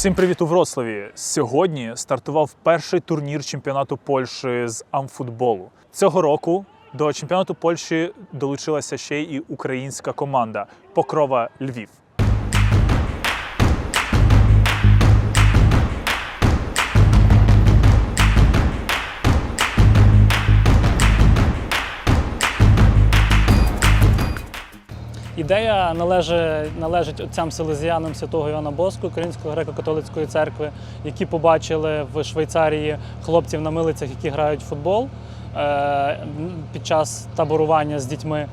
Всім привіт у Вроцлаві! Сьогодні стартував перший турнір чемпіонату Польщі з амфутболу. Цього року до чемпіонату Польщі долучилася ще й українська команда Покрова Львів. Ідея належить, належить отцям селезіянам святого Івана Боску, Української греко-католицької церкви, які побачили в Швейцарії хлопців на милицях, які грають в футбол е, під час таборування з дітьми.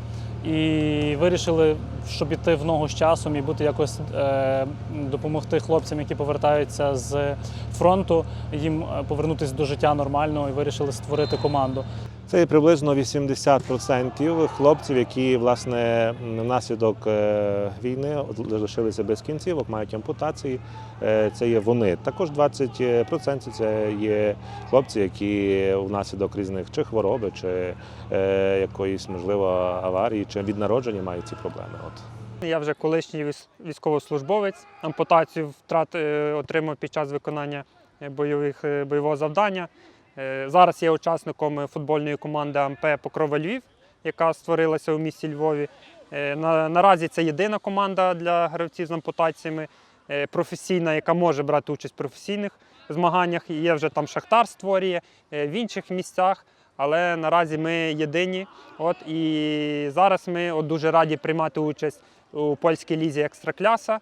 І вирішили, щоб іти в ногу з часом і бути якось е, допомогти хлопцям, які повертаються з фронту, їм е, повернутися до життя нормального і вирішили створити команду. Це приблизно 80% хлопців, які власне внаслідок е, війни лишилися без кінцівок, мають ампутації. Е, Це є вони. Також 20% це є хлопці, які внаслідок різних чи хвороби, чи е, якоїсь можливо аварії, чи від народження мають ці проблеми. От. Я вже колишній військовослужбовець. Ампутацію втрат отримав під час виконання бойових, бойового завдання. Е, Зараз є учасником футбольної команди АМП Покрова Львів, яка створилася у місті Львові. Е, наразі це єдина команда для гравців з ампутаціями, е, професійна, яка може брати участь в професійних змаганнях. Є вже там Шахтар створює в інших місцях. Але наразі ми єдині. От і зараз ми от дуже раді приймати участь у польській лізі екстракляса,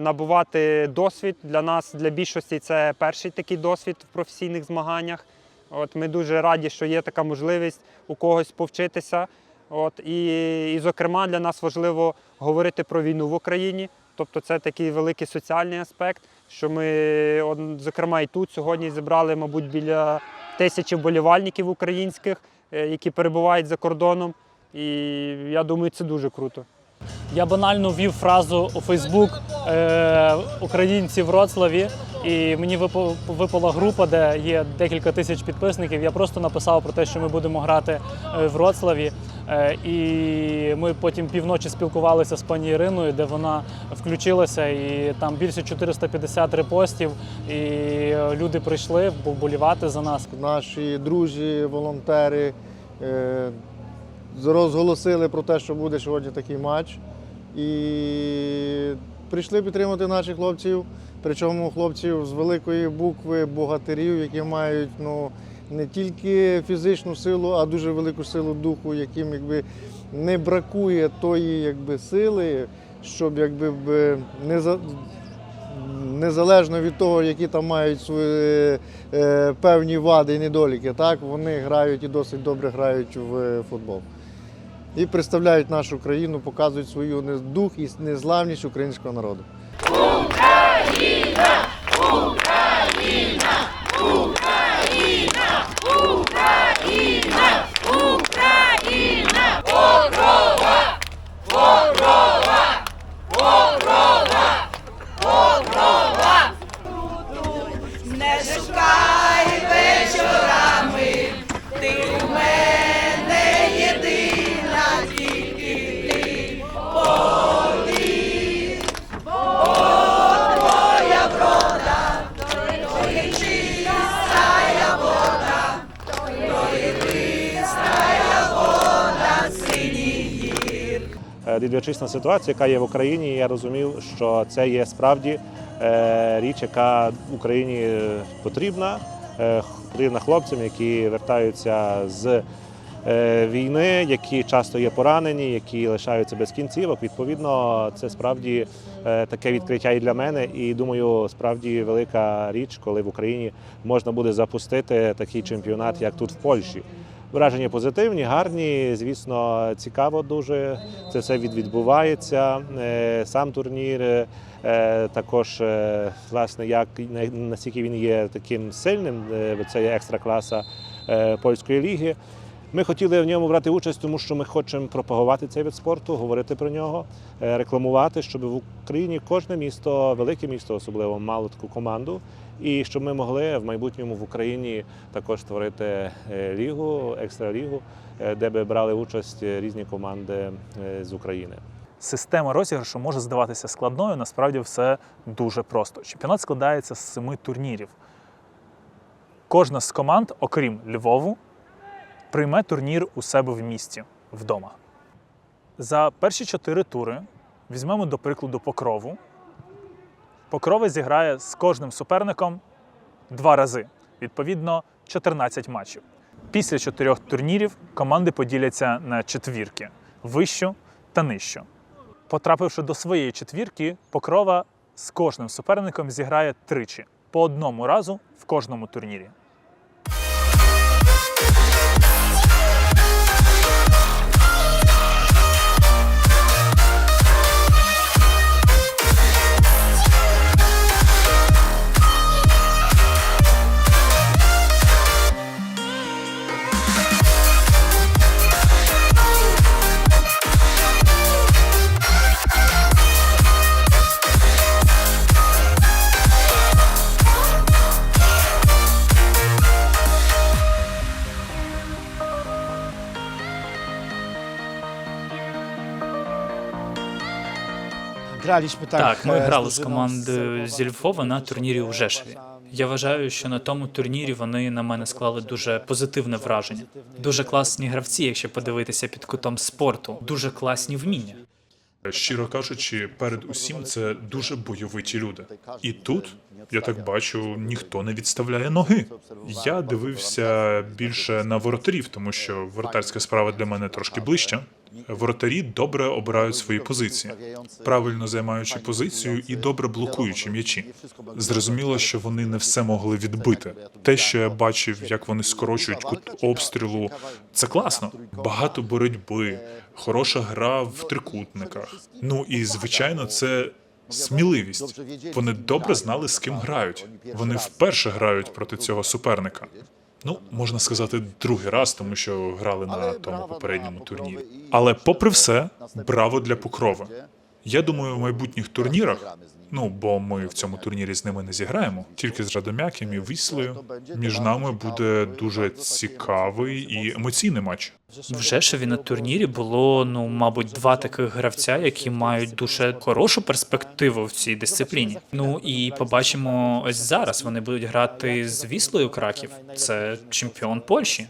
набувати досвід для нас, для більшості це перший такий досвід в професійних змаганнях. От ми дуже раді, що є така можливість у когось повчитися. От і, і, зокрема, для нас важливо говорити про війну в Україні. Тобто це такий великий соціальний аспект, що ми, от, зокрема, і тут сьогодні зібрали, мабуть, біля тисячі вболівальників українських, е, які перебувають за кордоном. І я думаю, це дуже круто. Я банально ввів фразу у Фейсбук е, українці в Вроцлаві, і мені випа- випала група, де є декілька тисяч підписників. Я просто написав про те, що ми будемо грати е, в Вроцлаві. Е, і ми потім півночі спілкувалися з пані Іриною, де вона включилася, і там більше 450 репостів. І люди прийшли вболівати за нас. Наші друзі, волонтери розголосили про те, що буде сьогодні такий матч. І прийшли підтримати наших хлопців, причому хлопців з великої букви богатирів, які мають ну, не тільки фізичну силу, а дуже велику силу духу, яким якби, не бракує тої якби, сили, щоб якби, не за. Незалежно від того, які там мають свої е, певні вади і недоліки, так вони грають і досить добре грають в футбол. І представляють нашу країну, показують свою дух і незламність українського народу. Не Е, Дивлячись на ситуацію, яка є в Україні, я розумів, що це є справді е, річ, яка Україні е, потрібна. Е, Потрібна хлопцям, які вертаються з війни, які часто є поранені, які лишаються без кінцівок. Відповідно, це справді таке відкриття і для мене. І думаю, справді велика річ, коли в Україні можна буде запустити такий чемпіонат, як тут в Польщі. Враження позитивні, гарні. Звісно, цікаво дуже. Це все відбувається. Е, Сам турнір, е, також е, власне, як на- наскільки він є таким сильним, це є екстра класа польської ліги. Ми хотіли в ньому брати участь, тому що ми хочемо пропагувати цей вид спорту, говорити про нього, рекламувати, щоб в Україні кожне місто, велике місто особливо, мало таку команду. І щоб ми могли в майбутньому в Україні також створити е, лігу, екстралігу, е, де би брали участь різні команди е, з України. система розіграшу може здаватися складною, насправді все дуже просто. Чемпіонат складається з семи турнірів. Кожна з команд, окрім Львову, прийме турнір у себе в місті вдома. За перші чотири тури візьмемо до прикладу Покрову. Покрова зіграє з кожним суперником два рази, відповідно, 14 матчів. Після чотирьох турнірів команди поділяться на четвірки вищу та нижчу. Потрапивши до своєї четвірки, Покрова з кожним суперником зіграє тричі по одному разу в кожному турнірі. Graliśmy tak. Так, ми e, грали з командою зі Львова на турнірі у Жешеві. Я вважаю, що на тому турнірі вони на мене склали дуже позитивне враження. Дуже класні гравці, якщо подивитися під кутом спорту, дуже класні вміння. Щиро кажучи, перед усім це дуже бойовиті люди. І тут я так бачу, ніхто не відставляє ноги. Я дивився більше на воротарів, тому що воротарська справа для мене трошки ближча. Воротарі добре обирають свої позиції, правильно займаючи позицію і добре блокуючи м'ячі. Зрозуміло, що вони не все могли відбити. Те, що я бачив, як вони скорочують кут обстрілу, це класно. Багато боротьби, хороша гра в трикутниках. Ну і звичайно, це сміливість. Вони добре знали, з ким грають. Вони вперше грають проти цього суперника. Ну, можна сказати, другий раз, тому що грали на тому попередньому турнірі. Але попри все, браво для Покрова. Я думаю, в майбутніх турнірах, ну бо ми в цьому турнірі з ними не зіграємо, тільки з Радомяком і Віслею, між нами буде дуже цікавий і емоційний матч. В Жешеві на турнірі було, ну, мабуть, два таких гравця, які мають дуже хорошу перспективу в цій дисципліні. Ну і побачимо ось зараз. Вони будуть грати з Віслою Краків. Це чемпіон Польщі.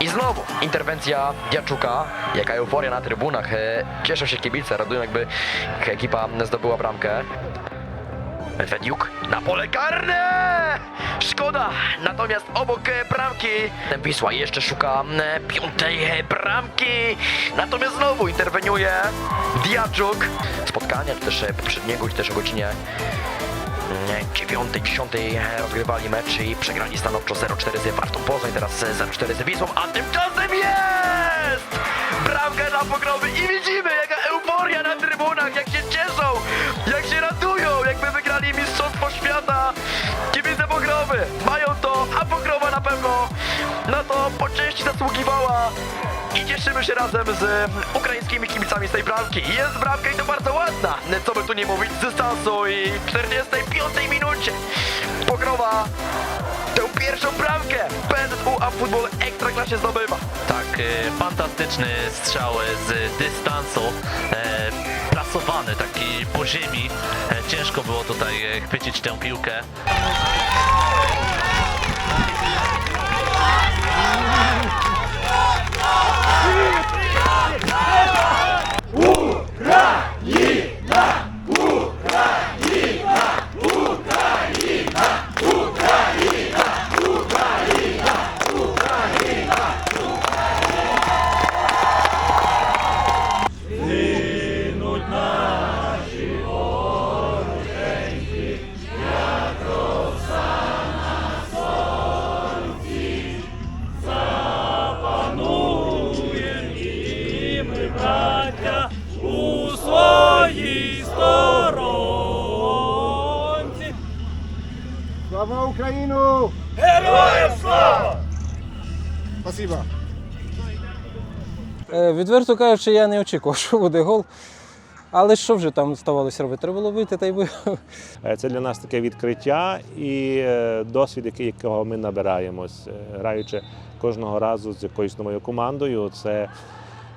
I znowu interwencja Diaczuka. Jaka euforia na trybunach. E, Cieszą się kibice, radują jakby ekipa zdobyła bramkę. Fediuk na pole karne! Szkoda! Natomiast obok e, bramki Wisła jeszcze szuka e, piątej bramki. Natomiast znowu interweniuje Diaczuk. Spotkania, czy też poprzedniego, czy też o godzinie dziewiątej, dziesiątej e, rozgrywali mecz i przegrali stanowczo 0-4 z Wartą Poznań, teraz e, 0-4 z Wisłą, a tymczasem jest! Bramka na pokrowy i widzimy jaka euforia na trybunach, jak się cieszą, jak się radują, jakby wygrali Mistrzostwo Świata. Kibice pokrowy mają to, a pokrowa na pewno na to po części zasługiwała i cieszymy się razem z ukraińskimi kibicami z tej bramki. Jest bramka i to bardzo ładna, co by tu nie mówić, z dystansu i w 45 minucie Pokrowa tę pierwszą bramkę PZU a futbol Ekstraklasie zdobywa. Tak, e, fantastyczny strzał z dystansu, e, plasowany taki po ziemi. E, ciężko było tutaj e, chwycić tę piłkę. Слава Україну! Героям слава! Спасибо. Е, Відверто кажучи, я не очікував, що буде гол. Але що вже там ставалося робити? Треба було бити та й бив. Е, Це для нас таке відкриття і е, досвід, якого ми набираємось, граючи кожного разу з якоюсь новою командою. Це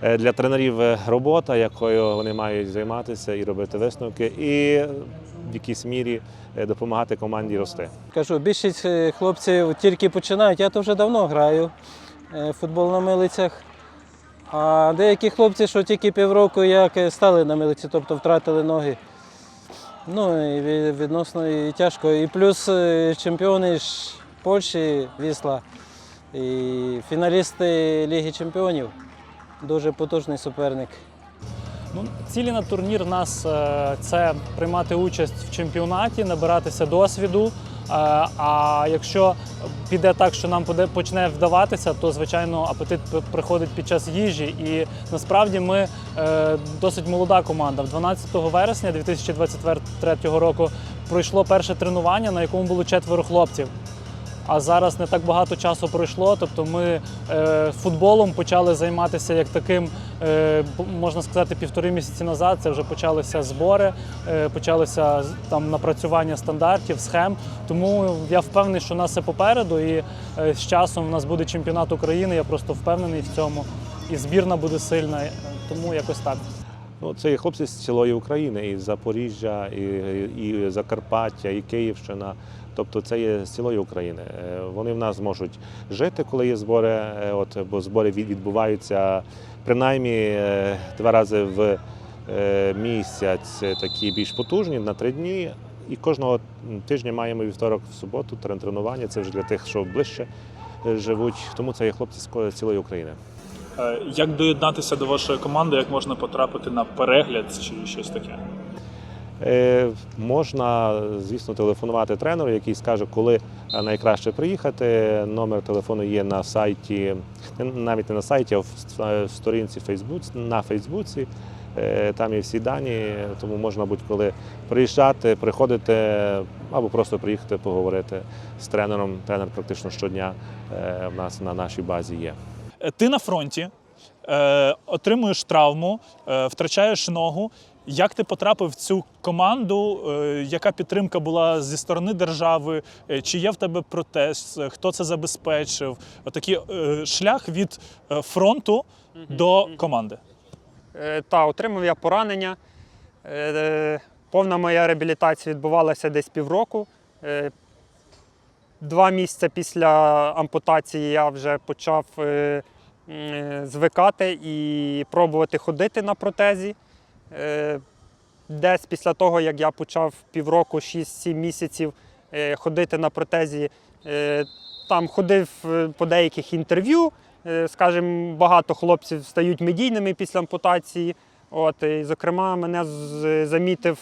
для тренерів е, робота, якою вони мають займатися і робити висновки, і в якійсь мірі е, допомагати команді рости. Кажу, більшість е, хлопців тільки починають. Я то вже давно граю е, футбол на милицях. А деякі хлопці, що тільки півроку як е, стали на милиці, тобто втратили ноги. Ну і відносно і тяжко. І плюс е, чемпіони Польщі, Вісла, і фіналісти Ліги Чемпіонів. Дуже потужний суперник. Ну, цілі на турнір нас е, це приймати участь в чемпіонаті, набиратися досвіду. Е, А якщо піде так, що нам почне вдаватися, то звичайно апетит приходить під час їжі. І насправді ми е, досить молода команда. 12 вересня 2023 року пройшло перше тренування, на якому було четверо хлопців. А зараз не так багато часу пройшло. Тобто ми е, футболом почали займатися як таким, е, можна сказати, півтори місяці назад. Це вже почалися збори, е, почалися там напрацювання стандартів, схем. Тому я впевнений, що нас все попереду, і е, з часом у нас буде чемпіонат України. Я просто впевнений в цьому. І збірна буде сильна. Тому якось так. Ну, це є хлопці з цілої України, і Запоріжжя, і, і Закарпаття, і Київщина. Тобто це є з цілої України. Е, Вони в нас зможуть жити, коли є збори. е, От, бо збори відбуваються принаймні е, два рази в місяць, такі більш потужні на три дні. І кожного тижня маємо вівторок в суботу трен- тренування. Це вже для тих, що ближче живуть. Тому це є хлопці з цілої України. Як доєднатися до вашої команди, як можна потрапити на перегляд чи щось таке? Е, Можна, звісно, телефонувати тренеру, який скаже, коли е, найкраще приїхати. Номер телефону є на сайті, навіть не на сайті, а в е, сторінці Фейсбук, на Фейсбуці. Там є всі дані, тому можна будь-коли приїжджати, приходити або просто приїхати поговорити з тренером. Тренер практично щодня в нас на нашій базі є. Ти на фронті, отримуєш травму, втрачаєш ногу. Як ти потрапив в цю команду? Е, яка підтримка була зі сторони держави? Е, чи є в тебе протез? Е, Хто це забезпечив? Отакий шлях від фронту до команди. Та, отримав я поранення. Повна моя реабілітація відбувалася десь півроку. Два місяці після ампутації я вже почав звикати і пробувати ходити на протезі. Е, Десь після того, як я почав півроку, 6-7 місяців е, ходити на протезі, е, там ходив по деяких інтерв'ю. Скажімо, багато хлопців стають медійними після ампутації. От, і, зокрема, мене замітив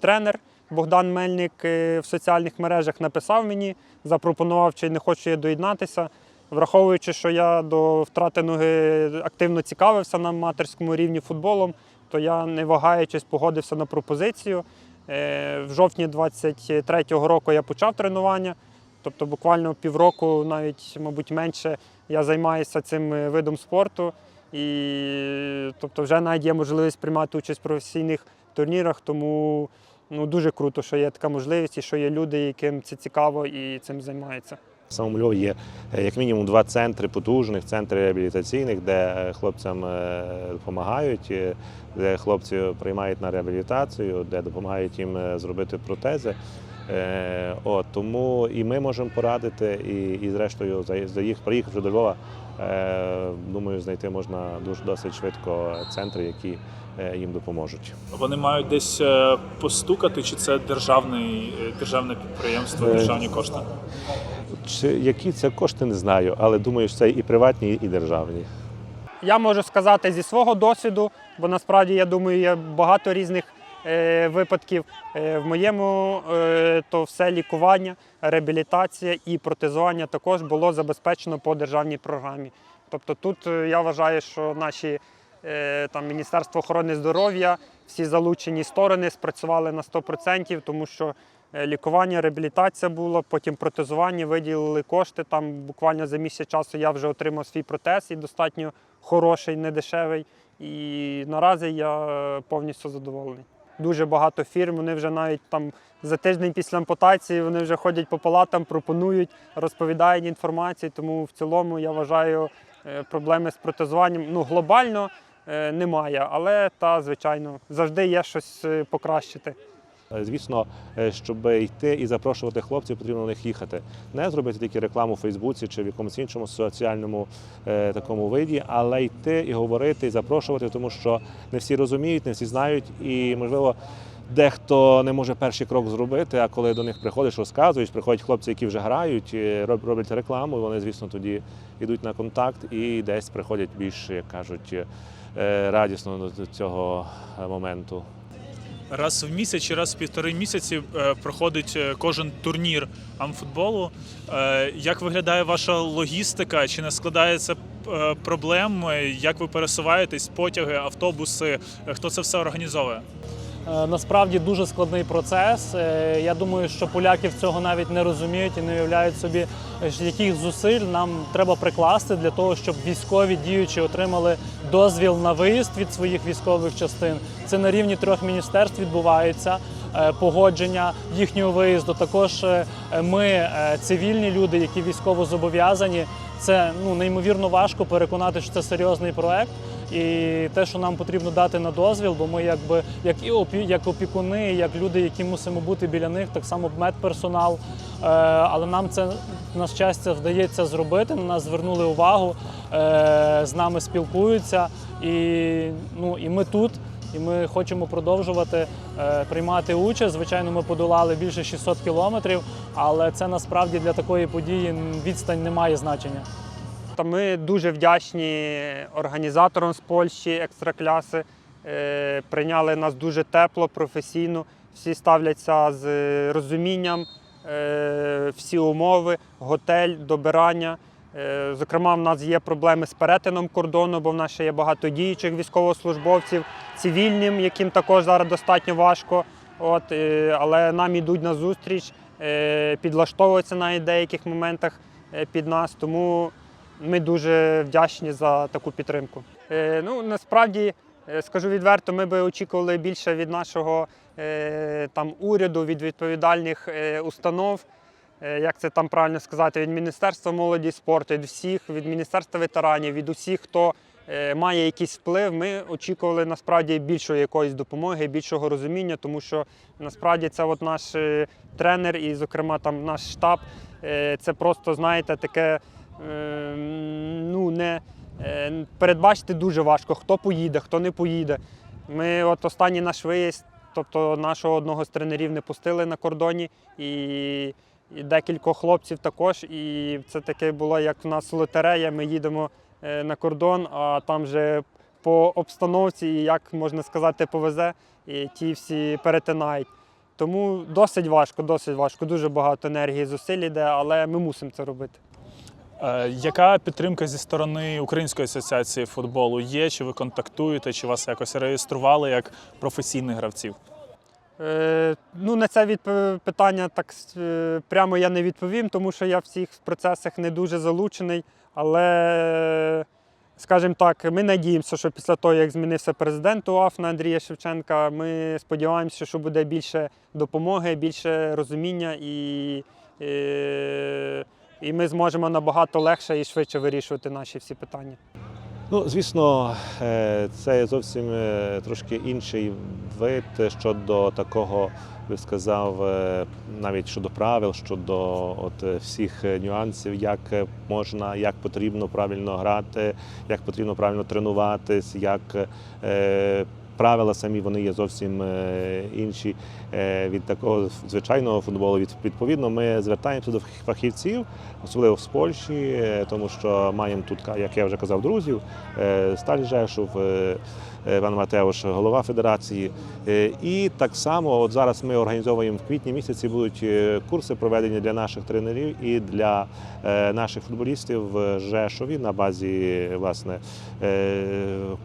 тренер Богдан Мельник в соціальних мережах, написав мені, запропонував, чи не хочу я доєднатися. Враховуючи, що я до втрати ноги активно цікавився на аматорському рівні футболом, то я, не вагаючись, погодився на пропозицію. Е, В жовтні 23-го року я почав тренування. Тобто буквально півроку, навіть, мабуть, менше я займаюся цим е, видом спорту. І тобто вже навіть є можливість приймати участь в професійних турнірах, тому ну, дуже круто, що є така можливість і що є люди, яким це цікаво і цим займаються. В самому Львові є е, як мінімум два центри потужних, центри реабілітаційних, де е, хлопцям е, допомагають, де хлопці приймають на реабілітацію, де допомагають їм зробити протези. От, тому і ми можемо порадити, і, і зрештою, за, їх приїхавши до Львова, думаю, знайти можна дуже досить швидко центри, які е, їм допоможуть. Вони мають десь е, постукати, чи це державний, е, державне підприємство, Е, державні кошти? Чи які це кошти, не знаю, але думаю, що це і приватні, і державні. Я можу сказати зі свого досвіду, бо насправді я думаю, є багато різних е, випадків. Е, в моєму е, то все лікування, реабілітація і протезування також було забезпечено по державній програмі. Тобто тут е, я вважаю, що наші е, там Міністерство охорони здоров'я, всі залучені сторони спрацювали на 100%, тому що е, лікування, реабілітація була, потім протезування, виділили кошти. Там буквально за місяць часу я вже отримав свій протез і достатньо хороший, недешевий. І наразі я е, повністю задоволений. Дуже багато фірм, вони вже навіть там за тиждень після ампутації вони вже ходять по палатам, пропонують, розповідають інформацію. Тому в цілому я вважаю е, проблеми з протезуванням ну, глобально е, немає, але та, звичайно, завжди є щось е, покращити. Е, Звісно, е, щоб йти і запрошувати хлопців, потрібно на них їхати. Не зробити тільки рекламу у Фейсбуці чи в якомусь іншому соціальному е, такому виді, але йти і говорити, і запрошувати, тому що не всі розуміють, не всі знають, і можливо. Дехто не може перший крок зробити, а коли до них приходиш, розказуєш, приходять хлопці, які вже грають, роблять рекламу, вони, звісно, тоді йдуть на контакт і десь приходять більш, як кажуть, радісно до цього моменту. Раз в місяць чи раз в півтори місяці е, проходить е, кожен турнір амфутболу. Е, Як виглядає ваша логістика? Чи не складається проблем? Як ви пересуваєтесь? Потяги, автобуси? Хто це все організовує? Насправді дуже складний процес. Я думаю, що поляки цього навіть не розуміють і не уявляють собі, яких зусиль нам треба прикласти для того, щоб військові діючі отримали дозвіл на виїзд від своїх військових частин. Це на рівні трьох міністерств відбувається. е, Погодження їхнього виїзду. Також е, ми, е, цивільні люди, які військово зобов'язані, це ну неймовірно важко переконати, що це серйозний проект. І те, що нам потрібно дати на дозвіл, бо ми якби як і опі, як опікуни, як люди, які мусимо бути біля них, так само медперсонал. Е, але нам це на щастя вдається зробити. На нас звернули увагу, е, з нами спілкуються, і ну і ми тут. І ми хочемо продовжувати е, приймати участь. Звичайно, ми подолали більше 600 кілометрів, але це насправді для такої події відстань не має значення. Та ми дуже вдячні організаторам з Польщі екстракляси. Е, Прийняли нас дуже тепло, професійно. Всі ставляться з розумінням, е, всі умови, готель, добирання. Е, Зокрема, в нас є проблеми з перетином кордону, бо в нас ще є багато діючих військовослужбовців, цивільним, яким також зараз достатньо важко. От, е, але нам ідуть на зустріч, е, підлаштовуються на деяких моментах під нас. Тому ми дуже вдячні за таку підтримку. Ну, насправді, скажу відверто, ми би очікували більше від нашого там, уряду, від відповідальних установ. Е, Як це там правильно сказати, від Міністерства молоді і спорту, від всіх, від Міністерства ветеранів, від усіх, хто е, має якийсь вплив, ми очікували насправді більшої якоїсь допомоги, більшого розуміння, тому що насправді це от наш е, тренер і, зокрема, там наш штаб. Це просто, знаєте, таке ну, не передбачити дуже важко, хто поїде, хто не поїде. Ми от останній наш виїзд, тобто нашого одного з тренерів не пустили на кордоні, і, і декількох хлопців також. І це таке було, як в нас лотерея. Ми їдемо е, на кордон, а там вже по обстановці, як можна сказати, повезе, і ті всі перетинають. Тому досить важко, досить важко. Дуже багато енергії, зусиль іде, але ми мусимо це робити. Е, Яка підтримка зі сторони Української асоціації футболу є? Чи ви контактуєте, чи вас якось реєстрували як професійних гравців? Е, ну, на це питання так е, прямо я не відповім, тому що я в цих процесах не дуже залучений. Але, скажімо так, ми надіємося, що після того, як змінився президент УАФ на Андрія Шевченка, ми сподіваємося, що буде більше допомоги, більше розуміння і, е, і ми зможемо набагато легше і швидше вирішувати наші всі питання. Ну, звісно, е, це зовсім е, трошки інший вид щодо такого, би сказав, е, навіть щодо правил, щодо от всіх нюансів, як можна, як потрібно правильно грати, як потрібно правильно тренуватись, як правила самі вони є зовсім е, інші е, від такого звичайного футболу. Від- Відповідно, ми звертаємося до фахівців, особливо з Польщі, е, тому що маємо тут, як я вже казав, друзів. Сталь Жешов, е, Іван Матеуш, голова федерації. Е, І так само, от зараз ми організовуємо в квітні місяці будуть е, курси проведені для наших тренерів і для наших футболістів в Жешові на базі власне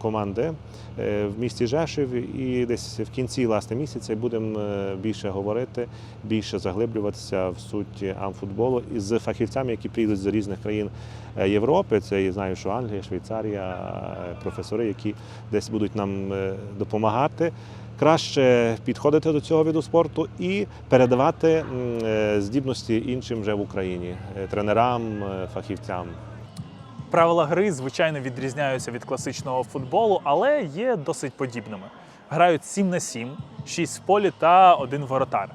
команди в місті Жешів. І десь в кінці власне місяця будемо більше говорити, більше заглиблюватися в суть амфутболу із фахівцями, які приїдуть з різних країн Європи. Це я знаю, що Англія, Швейцарія, професори, які десь будуть нам е, допомагати. Краще підходити до цього виду спорту і передавати е, здібності іншим вже в Україні е, тренерам, фахівцям. Правила гри, звичайно, відрізняються від класичного футболу, але є досить подібними. Грають 7 на 7, 6 в полі та один воротар.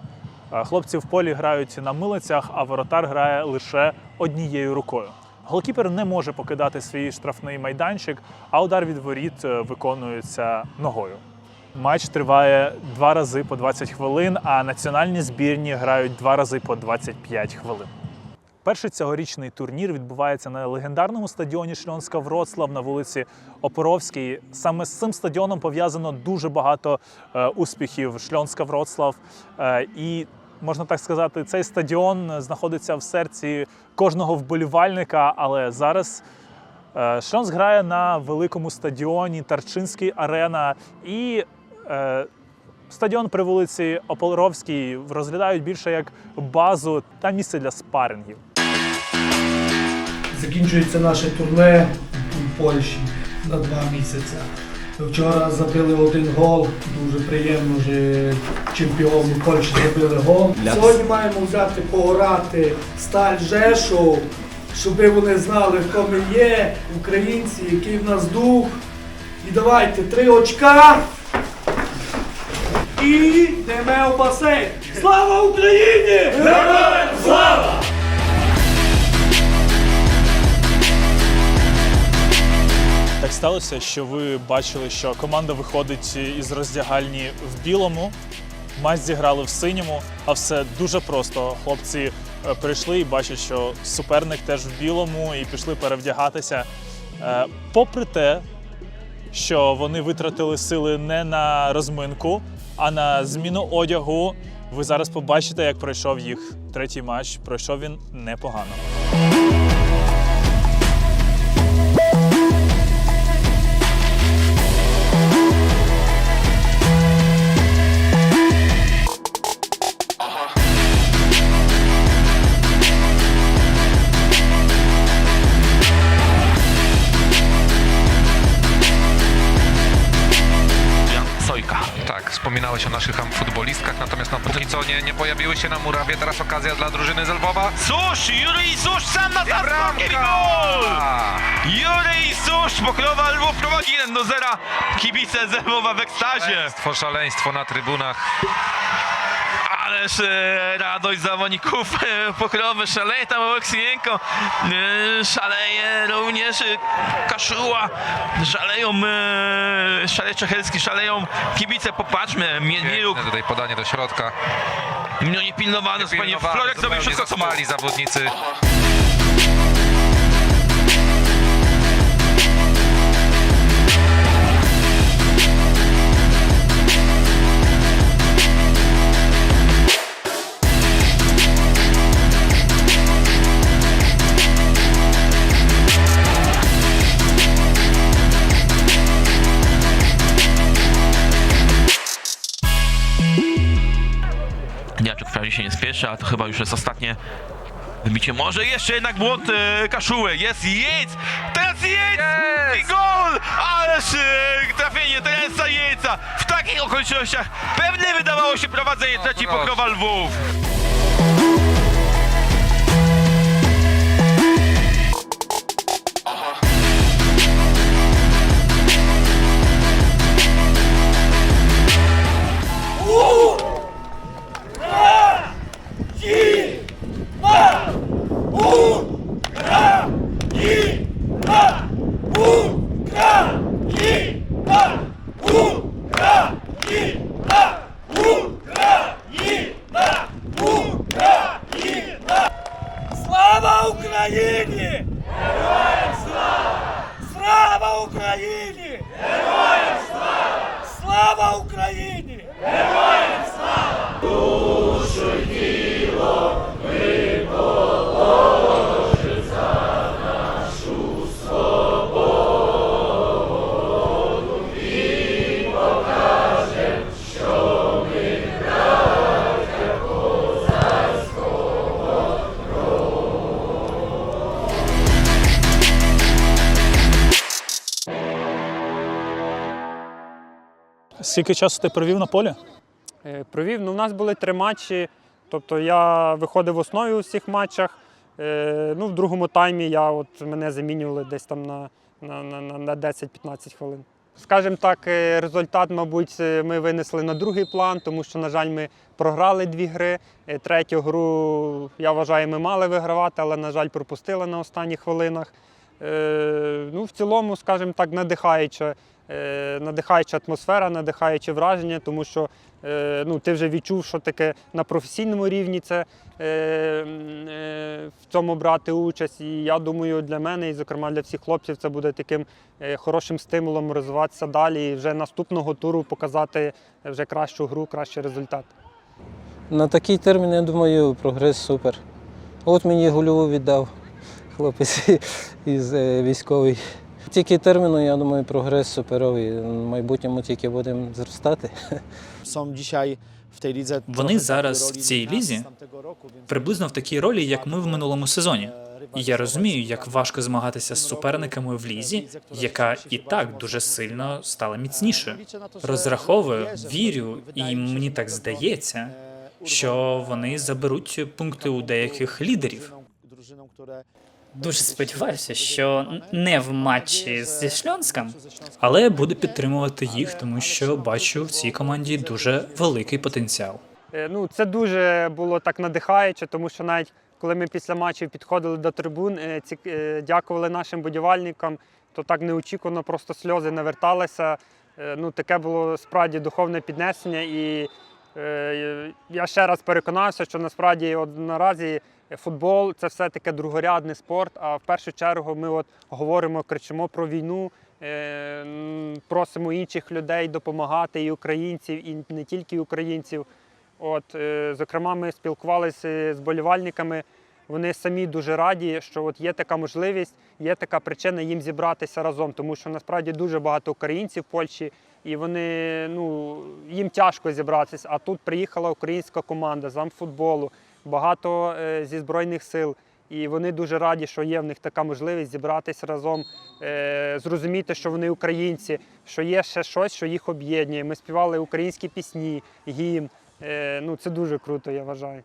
Хлопці в полі грають на милицях, а воротар грає лише однією рукою. Голкіпер не може покидати свій штрафний майданчик, а удар від воріт е, виконується ногою. Матч триває два рази по 20 хвилин, а національні збірні грають два рази по 25 хвилин. Перший цьогорічний турнір відбувається на легендарному стадіоні Шльонська Вроцлав на вулиці Опоровській. Саме з цим стадіоном пов'язано дуже багато е, успіхів Шльонська Вроцлав. Е, і можна так сказати, цей стадіон знаходиться в серці кожного вболівальника. Але зараз е, Шльонськ грає на великому стадіоні Тарчинський арена і. Е, Стадіон при вулиці Опоровській розглядають більше як базу та місце для спарингів. Закінчується наше турне у Польщі на два місяці. Вчора забили один гол, дуже приємно, що чемпіони Польщі забили гол. Сьогодні маємо взяти пограти Сталь Жешов, щоб вони знали, хто ми є, українці, який в нас дух. І давайте три очка. І йдемо в басейн. Слава Україні! Героям слава! Сталося, що ви бачили, що команда виходить із роздягальні в білому, матч зіграли в синьому, а все дуже просто. Хлопці е, прийшли і бачать, що суперник теж в білому, і пішли перевдягатися. Е, Попри те, що вони витратили сили не на розминку, а на зміну одягу. Ви зараз побачите, як пройшов їх третій матч. Пройшов він непогано. Wspominałeś o naszych futbolistkach, natomiast na póki co nie, nie pojawiły się na murawie. Teraz okazja dla drużyny z Lwowa. Susz, Jurij Susz sam na zasłonkę i gol! Jurij Susz, Pokrowa Lwów prowadzi 1 do 0. Kibice z Lwowa w ekstazie. Szaleństwo, szaleństwo na trybunach. Ależ e, radość zawodników e, Pokrowy szaleje tam obok Sinienko. Szaleje również e, Kaszuła. Szaleją szaleje Czechelski, szaleją kibice. Popatrzmy, Miedniruk. tutaj podanie do środka. No nie pilnowane, nie. Florek zrobił wszystko, co mali zawodnicy. Zaspali zawodnicy. jeszcze, a to chyba już jest ostatnie wybicie. Może jeszcze jednak błąd e, Kaszuły. Jest Jejc! Teraz Jejc! I gol! Ależ e, trafienie Teresa Jejca w takich okolicznościach pewnie wydawało się prowadzenie trzeci pokrowa Lwów. Скільки часу ти провів на полі? Е, Провів. Ну, у нас були три матчі. Тобто я виходив в основі у всіх матчах. Е, Ну, в другому таймі я, от, мене замінювали десь там на, на, на, на- на 10-15 хвилин. Скажімо так, е, результат, мабуть, е, ми винесли на другий план, тому що, на жаль, ми програли дві гри. Третю гру, я вважаю, ми мали вигравати, але, на жаль, пропустили на останніх хвилинах. Ну, в цілому, скажімо так, надихаюча, надихаюча атмосфера, надихаюче враження, тому що е, ну, ти вже відчув, що таке на професійному рівні це е, е, в цьому брати участь. І я думаю, для мене, і зокрема для всіх хлопців, це буде таким е, хорошим стимулом розвиватися далі і вже наступного туру показати вже кращу гру, кращий результат. На такий термін, я думаю, прогрес супер. От мені гольову віддав хлопець із е, військовий. Тільки терміну, я думаю, прогрес суперовий. В майбутньому тільки будемо зростати. Są dzisiaj w tej lidze. Вони зараз в цій лізі приблизно в такій ролі, як ми в минулому сезоні. І я розумію, як важко змагатися з суперниками в лізі, яка і так дуже сильно стала міцнішою. Розраховую, вірю, і мені так здається, що вони заберуть пункти у деяких лідерів. Дуже сподіваюся, що не в матчі зі Шльонськом, Але буду підтримувати їх, тому що бачу в цій команді дуже великий потенціал. Е, Ну, це дуже було так надихаюче, тому що навіть коли ми після матчів підходили до трибун, е, е, дякували нашим будівельникам, то так неочікувано просто сльози наверталися. Ну, таке було справді духовне піднесення. І я ще раз переконався, що насправді наразі футбол це все-таки другорядний спорт. А в першу чергу ми от говоримо, кричимо про війну, е, просимо інших людей допомагати, і українців, і не тільки українців. От, е, зокрема, ми спілкувалися з болівальниками. Вони самі дуже раді, що от є така можливість, є така причина їм зібратися разом, тому що насправді дуже багато українців в Польщі, і вони ну їм тяжко зібратися. А тут приїхала українська команда з амфутболу, багато е, зі збройних сил. І вони дуже раді, що є в них така можливість зібратися разом, е, зрозуміти, що вони українці, що є ще щось, що їх об'єднує. Ми співали українські пісні, гімн. Е, ну це дуже круто, я вважаю.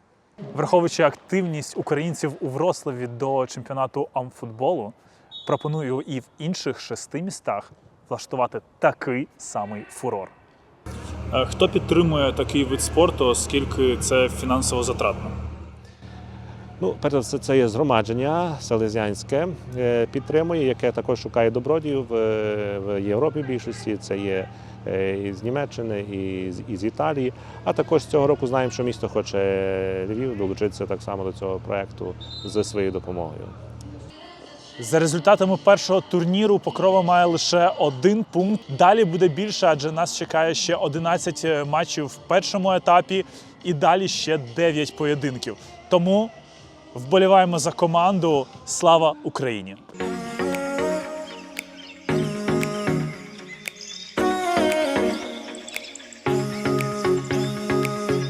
Враховуючи активність українців у Вроцлаві до чемпіонату амфутболу, пропоную і в інших шести містах влаштувати такий самий фурор. Е, Хто підтримує такий вид спорту, оскільки це фінансово затратно? Ну, перш за все, це є згромадження селезянське, е, підтримує, яке також шукає добродіїв в, в Європі більшості. Це є е, із Німеччини, і з, із Італії. А також цього року знаємо, що місто хоче Львів долучитися так само до цього проекту з своєю допомогою. За результатами першого турніру Покрова має лише один пункт. Далі буде більше, адже нас чекає ще 11 матчів в першому етапі і далі ще 9 поєдинків. Тому вболіваємо за команду. Слава Україні!